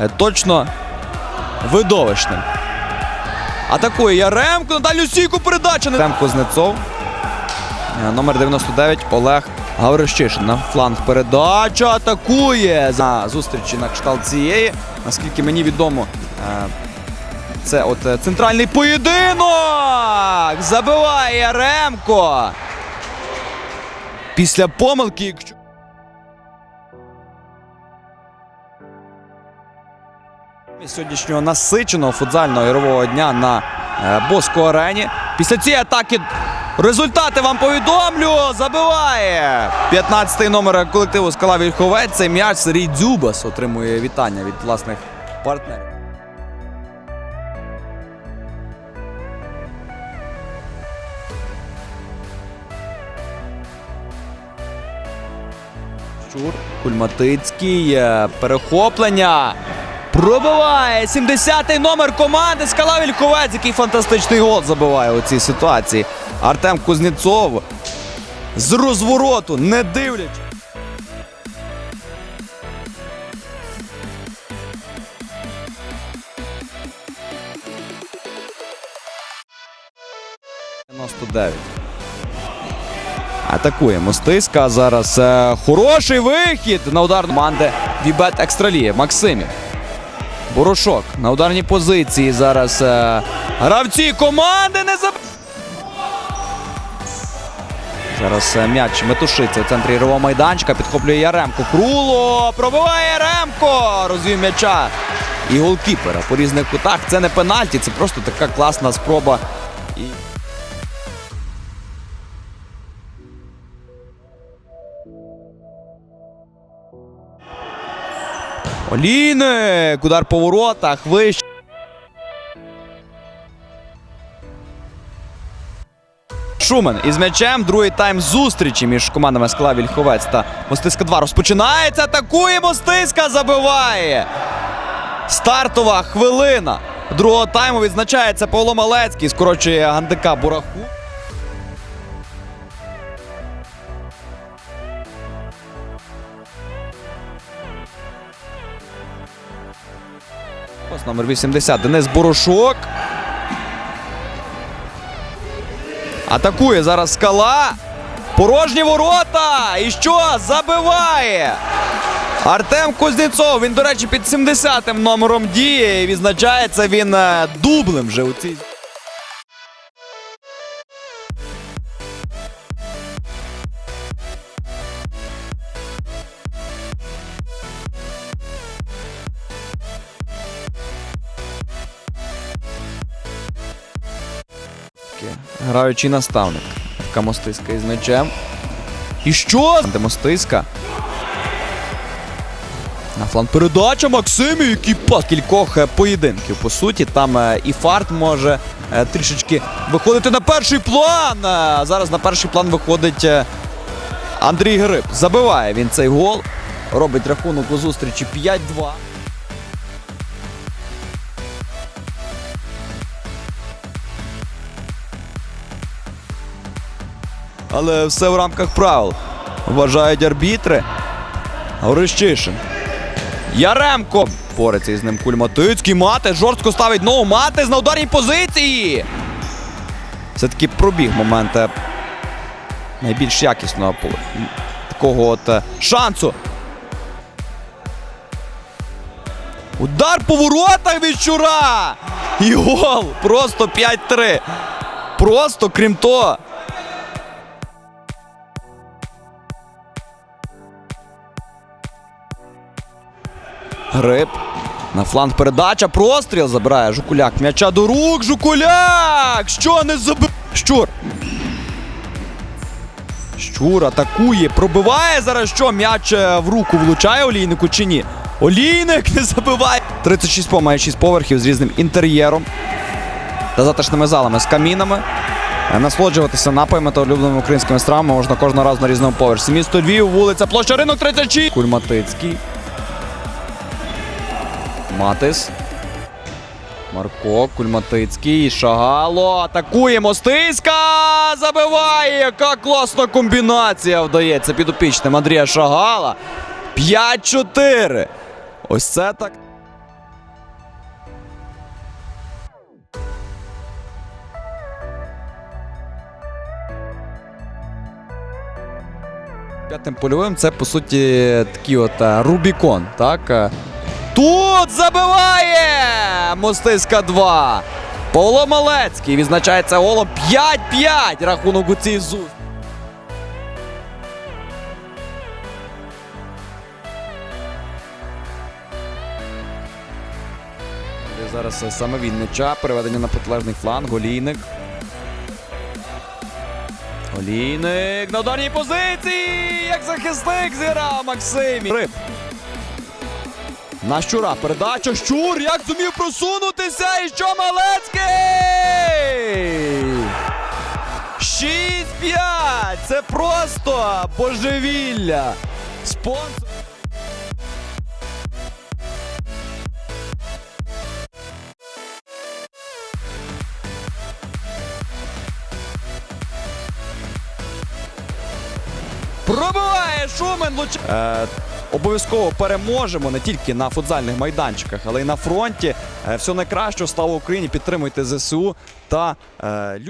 е, точно видовищним. Атакує Яремко. На дальню стійку передача. Тем Кузнецов. Е, Номер 99 Олег Гаврищишин. На фланг передача атакує. На зустрічі на кшталт цієї. Наскільки мені відомо, е, це от центральний поєдинок. Забиває Яремко. Після помилки. Сьогоднішнього насиченого футзального ігрового дня на е, Боско арені. Після цієї атаки результати вам повідомлю. Забиває 15-й номер колективу Скала Вільховець. Цей м'яч Сергій Дзюбас отримує вітання від власних партнерів. Щур, Кульматицький, е, перехоплення. Пробиває 70-й номер команди Скала Вільховець, який фантастичний гол забиває у цій ситуації. Артем Кузнєцов з розвороту, не дивлячись. «99». Атакує Мостиська. Зараз е, хороший вихід на удар команди Вібет Екстраліє. Максимів. Борошок на ударній позиції. Зараз е, гравці команди не заб... Зараз е, м'яч метушиться в центрі ігрового майданчика. Підхоплює Яремко. Круло! Пробиває Яремко! Розвів м'яча. І голкіпера по різних кутах. Це не пенальті, це просто така класна спроба. Олійник! Удар по воротах. Вище. Шумен із м'ячем. Другий тайм зустрічі між командами Скла Вільховець та Мостиська 2 розпочинається. Атакує Мостиська, забиває. Стартова хвилина. Другого тайму відзначається Павло Малецький. Скорочує Гандика Бураху. Ось номер 80. Денис Борошок. Атакує зараз скала. Порожні ворота. І що? Забиває. Артем Кузнєцов. Він, до речі, під 70-м номером діє. І відзначається він е, дублем вже у цій. Таке, Граючий наставник. Така мостиська із м'ячем. І що? Де мостиська? На фланг передача Максимів, який пас кількох е, поєдинків. По суті, там е, і фарт може е, трішечки виходити на перший план. Зараз на перший план виходить Андрій Гриб. Забиває він цей гол. Робить рахунок у зустрічі 5-2. Але все в рамках правил. Вважають арбітри. Горищишин. Яремко. Бореться із ним Кульматицький. Мати жорстко ставить ногу. Матис на ударній позиції. Все-таки пробіг момент найбільш якісного. Такого от е, шансу. Удар по воротах від Щура! І гол! Просто 5-3. Просто крім того. Гриб. На фланг передача. Простріл забирає Жукуляк. М'яча до рук. Жукуляк! Що не забив? Щур. Щур атакує. Пробиває зараз що? М'яч е, в руку влучає олійнику чи ні? Олійник не забиває. 36 по має 6 поверхів з різним інтер'єром та затишними залами з камінами. Е, Насолоджуватися напоями та улюбленими українськими стравами можна кожного разу на різному поверсі. Місто Львів, вулиця, площа ринок 36. Кульматицький. Матис. Марко Кульматицький. Шагало. Атакує Мостиська. Забиває! Яка класна комбінація вдається підопічним Андрія Шагала. 5-4. Ось це так. П'ятим польовим це по суті такий от е, Рубікон, так. Тут забиває Мостиська 2. Павло Малецький відзначається голом 5-5 рахунок у цій зустрічі. Зараз саме він м'яча, переведення на протилежний фланг, Олійник. Олійник на ударній позиції! Як захисник зіграв Максим. Риб. На щура. Передача. Щур! Як зумів просунутися? І що Малецький? 6-5! Це просто божевілля. Спонсор. Пробиває Шумен Луч... Е, обов'язково переможемо не тільки на футзальних майданчиках, але й на фронті. Е, все найкращого. слава Україні! Підтримуйте ЗСУ та е, любіть.